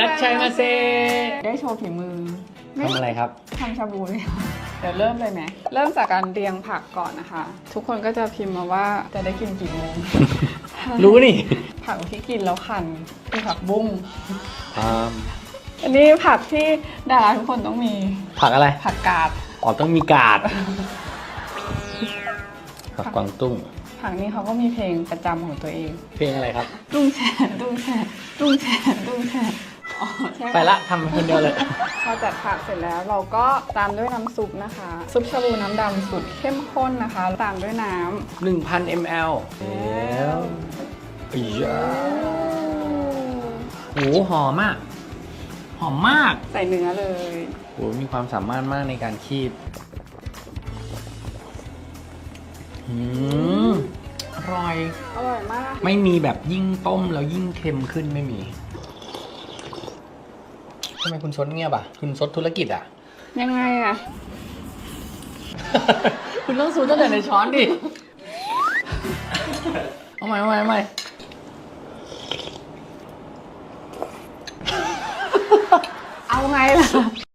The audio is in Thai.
รักชัยมาเซได้โชว์ฝีมือไม่ทำอะไรครับทำชาบูเลยเหรอเดี๋ยวเริ่มเลยไหมเริ่มจากการเรียงผักก่อนนะคะ ทุกคนก็จะพิมพ์มาว่าจะได้กินกี่โมงรู้นี่ ผักที่กินแล้วคันคือผักบุ้งอ่าอันนี้ผักที่ดาราทุกคนต้องมี ผักอะไร ผักกาดอ๋อต้องมีกาดผักกวางตุ้งผักนี้เขาก็มีเพลงประจำของตัวเอง เพลงอะไรครับ ตุ้งแช่ตุ้งแช่ตุ้งแช่ตุ้งแช่ อ๋อใช่ไปละทำคนเดียวเลย พอจัดผักเสร็จแล้วเราก็ตามด้วยน้ำซุปนะคะ ซุปชาบูน้ำดำสุดเข้มข้นนะคะ ตามด้วยน้ำ1,000 ml แล้วอียาโอ้โหหอมมาก หอมมากใส่เนื้อเลยโอ้โหมีความสามารถมากในการคีบอืมอร่อย อร่อยมาก ไม่มีแบบยิ่งต้มแล้วยิ่งเค็มขึ้นไม่มี ทำไมคุณซดเงียบอะ คุณซดธุรกิจอะ ยังไงอะคุณต้องซูดตั้งแต่ในช้อนดิ เอาใหม่เอาใหม่เอาใหม่เอาไงล่ะ